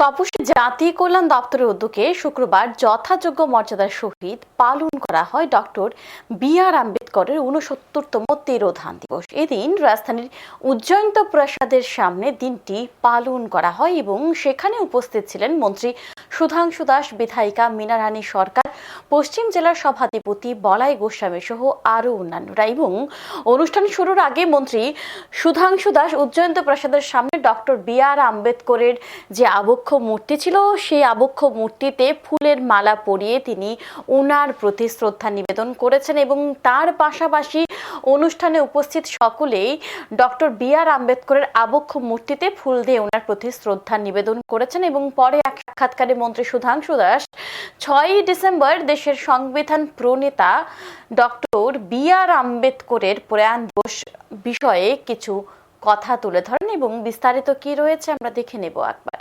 তপসী জাতি কল্যাণ দপ্তরের উদ্যোগে শুক্রবার যথাযোগ্য মর্যাদার সহিত পালন করা হয় ডক্টর বি আর আম্বেদকরের উনসত্তরতম তিরোধান দিবস। এদিন রাজধানীর উজ্জয়ন্ত প্রাসাদের সামনে দিনটি পালন করা হয় এবং সেখানে উপস্থিত ছিলেন মন্ত্রী সুধাংশু দাস, বিধায়িকা মীনারানী সরকার, পশ্চিম জেলার সভাধিপতি বলাই গোস্বামী সহ আরও অন্যান্যরা এবং অনুষ্ঠান শুরুর আগে মন্ত্রী সুধাংশু দাস উজ্জয়ন্ত প্রাসাদের সামনে ডক্টর বি আর আম্বেদকরের যে আবক্ষ মূর্তি ছিল, সেই আবক্ষ মূর্তিতে ফুলের মালা পরিয়ে তিনি ওনার প্রতি শ্রদ্ধা নিবেদন করেছেন এবং তার পাশাপাশি অনুষ্ঠানে উপস্থিত সকলেই ডক্টর বি আর আম্বেদকরের আবক্ষ মূর্তিতে ফুল দিয়ে ওনার প্রতি শ্রদ্ধা নিবেদন করেছেন এবং পরে এক সাক্ষাৎকারে মন্ত্রী সুধাংশু দাস ছয়ই ডিসেম্বর দেশের সংবিধান প্রণেতা ডক্টর বি আর আম্বেদকরের প্রয়াণ দিবস বিষয়ে কিছু কথা তুলে ধরেন এবং বিস্তারিত কি রয়েছে আমরা দেখে নেব একবার।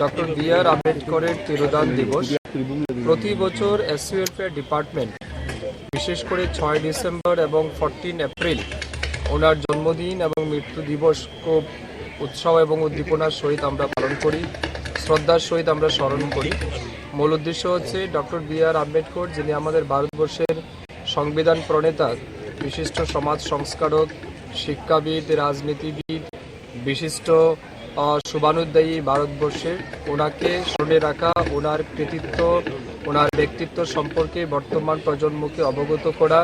ডক্টর বি আর আম্বেদকরের তিরোদান দিবস প্রতি বছর এস ওয়েলফেয়ার ডিপার্টমেন্ট, বিশেষ করে ছয় ডিসেম্বর এবং ফোরটিন এপ্রিল, ওনার জন্মদিন এবং মৃত্যু দিবস খুব উৎসাহ এবং উদ্দীপনার সহিত আমরা পালন করি, শ্রদ্ধার সহিত আমরা স্মরণ করি। মূল উদ্দেশ্য হচ্ছে ডক্টর বি আর আম্বেদকর, যিনি আমাদের ভারতবর্ষের সংবিধান প্রণেতা, বিশিষ্ট সমাজ সংস্কারক, শিক্ষাবিদ, রাজনীতিবিদ, বিশিষ্ট শুভানুদ্দায়ী ভারতবর্ষের ওনাকে শুনে রাখা, ওনার কৃতিত্ব, ওনার ব্যক্তিত্ব সম্পর্কে বর্তমান প্রজন্মকে অবগত করা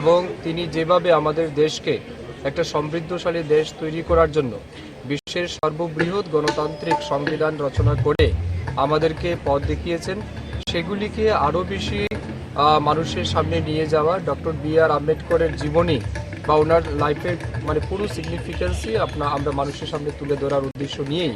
এবং তিনি যেভাবে আমাদের দেশকে একটা সমৃদ্ধশালী দেশ তৈরি করার জন্য বিশ্বের সর্ববৃহৎ গণতান্ত্রিক সংবিধান রচনা করে আমাদেরকে পথ দেখিয়েছেন, সেগুলিকে আরও বেশি মানুষের সামনে নিয়ে যাওয়া ডক্টর বি আর আম্বেদকরের জীবনী বা ওনার লাইফের মানে পুরো সিগনিফিকেন্সই আপনার আমরা মানুষের সামনে তুলে ধরার উদ্দেশ্য নিয়েই।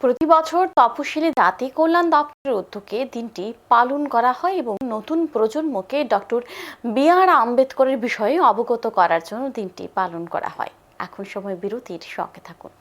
প্রতি বছর তপশিলি জাতি কল্যাণ দপ্তরের উদ্যোগে দিনটি পালন করা হয় এবং নতুন প্রজন্মকে ডক্টর বি আর আম্বেদকরের বিষয়ে অবগত করার জন্য দিনটি পালন করা হয়। এখন সময় বিরতির সঙ্গে থাকুন।